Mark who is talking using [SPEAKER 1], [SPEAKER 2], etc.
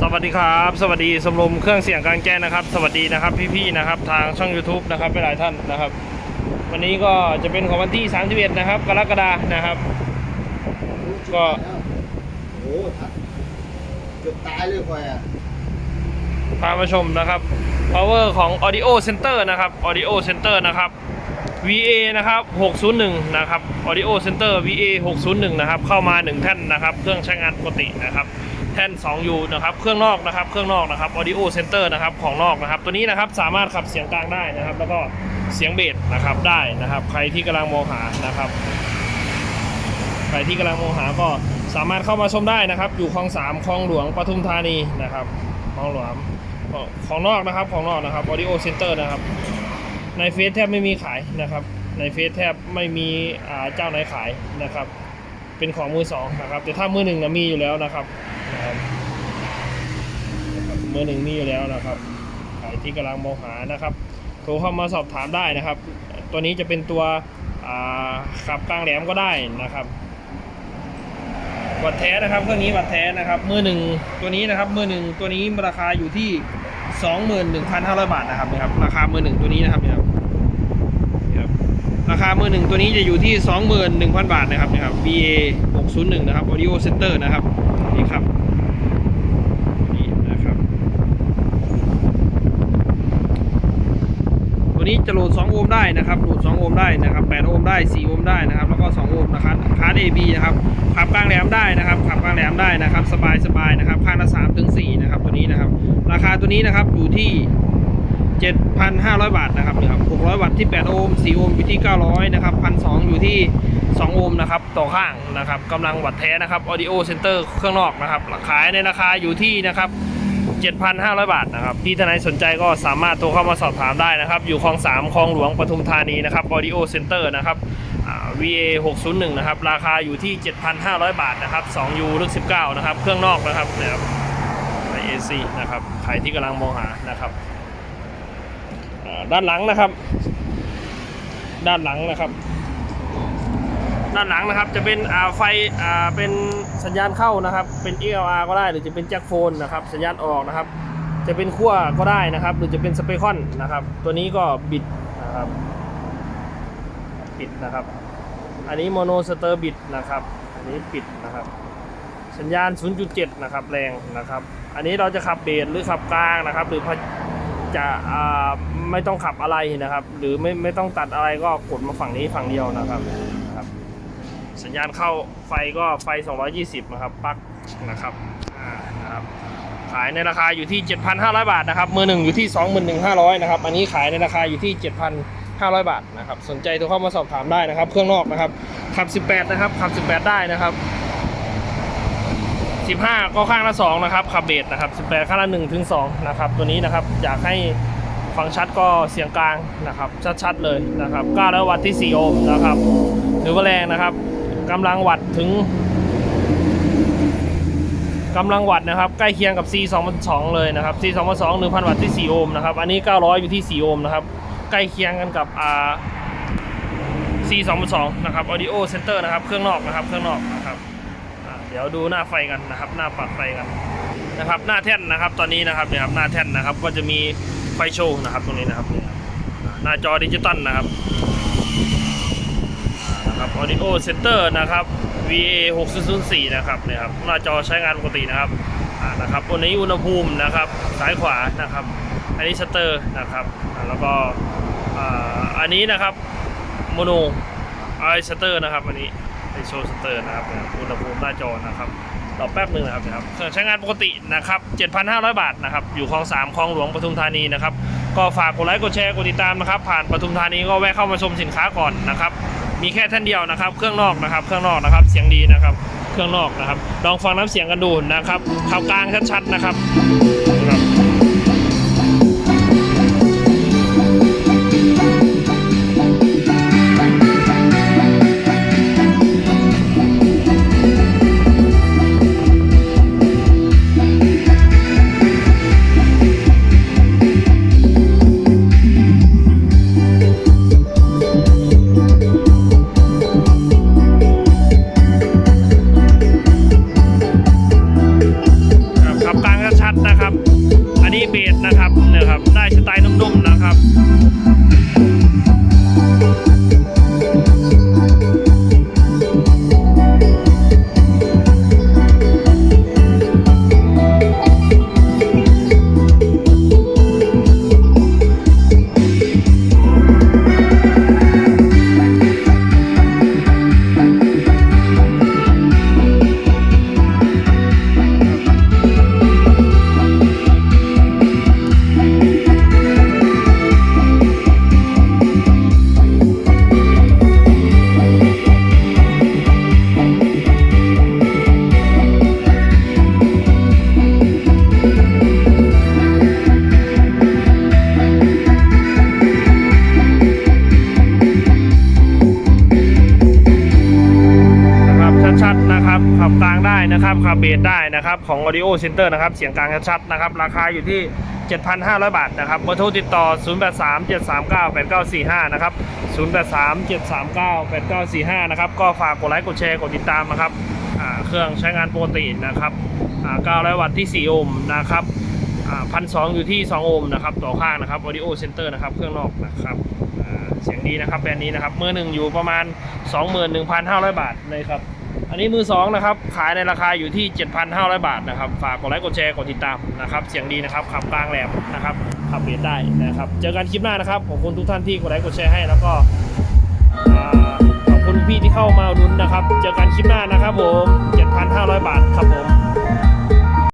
[SPEAKER 1] สวัสดีครับ สวัสดีสมรมเครื่องเสียงกลางแจ้งนะครับ สวัสดีนะครับพี่ๆนะครับ ทางช่อง YouTube นะครับหลายท่านนะครับ วันนี้ก็จะเป็นของวันที่ 31 นะครับ กรกฎานะครับ ก็
[SPEAKER 2] โอ้โหทัดเกือบตายเลยคอยอะ
[SPEAKER 1] พามาชมนะครับ power ของ audio center นะครับ audio center นะครับ VA นะครับ 601 นะครับ audio center VA 601 นะครับ เข้ามา 1 แท่นนะครับ เครื่องใช้งานปกตินะครับ แท่น 2U นะครับเครื่องนอกนะครับเครื่องนอกนะครับ audio center นะครับของนอกนะครับ ตัวนี้นะครับสามารถขับเสียงกลางได้นะครับ แล้วก็เสียงเบสนะครับได้นะครับ ใครที่กำลังมองหานะครับ ใครที่กำลังมองหาก็สามารถเข้ามาชมได้นะครับ อยู่คลองสามคลองหลวงปทุมธานีนะครับคลองหลวงของนอกนะครับของนอกนะครับ audio center นะครับ ในเฟซแทบไม่มีขายนะครับ ในเฟซแทบไม่มีเจ้าไหนขายนะครับ เป็นของมือสองนะครับ แต่ถ้ามือหนึ่งนะมีอยู่แล้วนะครับ บนะครับมือหนึ่งมีอยู่แล้วนะครับใครที่กำลังมองหานะครับ โทรเข้ามาสอบถามได้นะครับ ตัวนี้จะเป็นตัวขับกลางแหลมก็ได้นะครับวัดแท้นะครับเครื่องนี้วัดแท้นะครับมือหนึ่งตัวนี้นะครับมือหนึ่งตัวนี้ราคาอยู่ที่21,500 บาทนะครับนะครับราคามือหนึ่งตัวนี้นะครับนี่ยครับนี่ครับราคามือหนึ่งตัวนี้จะอยู่ที่ 21,000 บาทนะครับนะครับ VA 601 นะครับ Audio Center นะครับนี่ครับนี่นะครับ ตัวนี้จะโหลด 2 โอห์มได้นะครับโหลด 2 โอห์มได้นะครับ8โอห์มได้ 4 โอห์มได้นะครับ แล้วก็ 2 โอห์มนะครับคาร์ด AB นะครับขับกลางแหลมได้นะครับขับกลางแหลมได้นะครับ สบายสบายนะครับข้างละ3ถึง4นะครับตัวนี้นะครับ ราคาตัวนี้นะครับอยู่ที่ 7,500 บาทนะครับนี่ครับ600 วัตต์ที่ 8 โอห์ม 4 โอห์มอยู่ที่ 900 นะครับ 1,200 อยู่ที่ 2 โอห์มนะครับ ต่อข้างนะครับกำลังวัตต์แท้นะครับ Audio Center เครื่องนอกนะครับขายในราคาอยู่ที่นะครับ 7,500 บาทนะครับพี่ทนายสนใจก็สามารถโทรเข้ามาสอบถามได้นะครับ อยู่คลอง 3 คลองหลวงปทุมธานีนะครับ Audio Center นะครับ VA 601นะครับ ราคาอยู่ที่ 7,500 บาทนะครับ 2U ลึก 19 นะครับ เครื่องนอกนะครับนี่ยครับใน AC นะครับใครที่กำลังมองหานะครับด้านหลังนะครับ ด้านหลังนะครับ ด้านหลังนะครับ จะเป็นอ่าไฟอ่าเป็นสัญญาณเข้านะครับ เป็น ELR ก็ได้หรือจะเป็นแจ็คโฟนนะครับ สัญญาณออกนะครับ จะเป็นขั้วก็ได้นะครับ หรือจะเป็นสเปคอนนะครับ ตัวนี้ก็บิดนะครับปิดนะครับ อันนี้โมโนสเตอร์บิดนะครับ อันนี้ปิดนะครับ สัญญาณ 0.7 นะครับแรงนะครับ อันนี้เราจะขับเบสหรือขับกลางนะครับ หรือพอจะไม่ต้องขับอะไรนะครับ หรือไม่ไม่ต้องตัดอะไรก็กดมาฝั่งนี้ฝั่งเดียวนะครับ สัญญาณเข้าไฟก็ไฟ 220 นะครับปลั๊กนะครับอ่านะครับ ขายในราคาอยู่ที่ 7,500 บาทนะครับ มือหนึ่งอยู่ที่ 21,500 นะครับ อันนี้ขายในราคาอยู่ที่ 7,500 บาทนะครับ สนใจโทรเข้ามาสอบถามได้นะครับ เครื่องนอกนะครับ ขับ 18 นะครับ ขับ 18 ได้นะครับ 15 ก็ข้างละ 2 นะครับ ขับเบสนะครับ 18 ข้างละ1ถึง2นะครับ ตัวนี้นะครับ อยากให้ฟังชัดก็เสียงกลางนะครับ ชัดๆเลยนะครับ900วัตต์ที่ 4 โอห์มนะครับถือว่าแรงนะครับ กำลังวัตต์ถึงกำลังวัตต์นะครับ ใกล้เคียงกับ C 2 0 2เลยนะครับ C 2 0 2 1,000 วัตต์ที่ 4 โอห์มนะครับ อันนี้ 900 อยู่ที่ 4 โอห์มนะครับ ใกล้เคียงกันกับอ่า C 2002นะครับ Audio Center นะครับ เครื่องนอกนะครับ เครื่องนอกนะครับ เดี๋ยวดูหน้าไฟกันนะครับ หน้าปัดไฟกันนะครับ หน้าแท่นนะครับ ตอนนี้นะครับเนี่ยครับ หน้าแท่นนะครับ ก็จะมีไฟโชว์นะครับ ตรงนี้นะครับ หน้าจอดิจิตอลนะครับ Audio Center นะครับ VA 6 0 4นะครับเนี่ยครับหน้าจอใช้งานปกตินะครับอ่านะครับบนนี้อุณหภูมินะครับซ้ายขวานะครับ อันนี้ชัตเตอร์นะครับแล้วก็อ่าอันนี้นะครับโมโนไอชัตเตอร์นะครับอันนี้ในโชว์สเตอร์นะครับอุณหภูมิหน้าจอนะครับรอแป๊บหนึ่งนะครับนะครับเครื่องใช้งานปกตินะครับ 7,500 บาทนะครับ อยู่คลอง3คลองหลวงปทุมธานีนะครับ ก็ฝากกดไลค์ กดแชร์ กดติดตามนะครับ ผ่านปทุมธานีก็แวะเข้ามาชมสินค้าก่อนนะครับ มีแค่ท่านเดียวนะครับ เครื่องนอกนะครับ เครื่องนอกนะครับ เสียงดีนะครับ เครื่องนอกนะครับ ลองฟังน้ำเสียงกันดูนะครับข่าวกลางชัดๆนะครับ ชัดๆนะครับ ขับกลางได้นะครับ ขับเบสได้นะครับ ของ Audio Center นะครับ เสียงกลางชัดๆนะครับ ราคาอยู่ที่ 7,500 บาทนะครับเบอร์โทรติดต่อ 0837398945 นะครับ 0837398945 นะครับ ก็ฝากกดไลค์ กดแชร์ กดติดตามนะครับ เครื่องใช้งานปกตินะครับอ่า900 วัตต์ที่ 4 โอห์มนะครับพันสองอยู่ที่ 2 โอห์มนะครับ ต่อข้างนะครับ Audio Center นะครับ เครื่องนอกนะครับเสียงดีนะครับแบรนด์นี้นะครับมือหนึ่งอยู่ประมาณ 21,500 บาทเลยครับ อันนี้มือสองนะครับ ขายในราคาอยู่ที่ 7,500 บาทนะครับ ฝากกดไลค์กดแชร์กดติดตามนะครับ เสียงดีนะครับ ขับกลางแหลมนะครับ ขับเบียดได้นะครับ เจอกันคลิปหน้านะครับ ขอบคุณทุกท่านที่กดไลค์กดแชร์ให้ แล้วก็ขอบคุณพี่ที่เข้ามาดุนนะครับ เจอกันคลิปหน้านะครับผม 7,500 บาทครับผม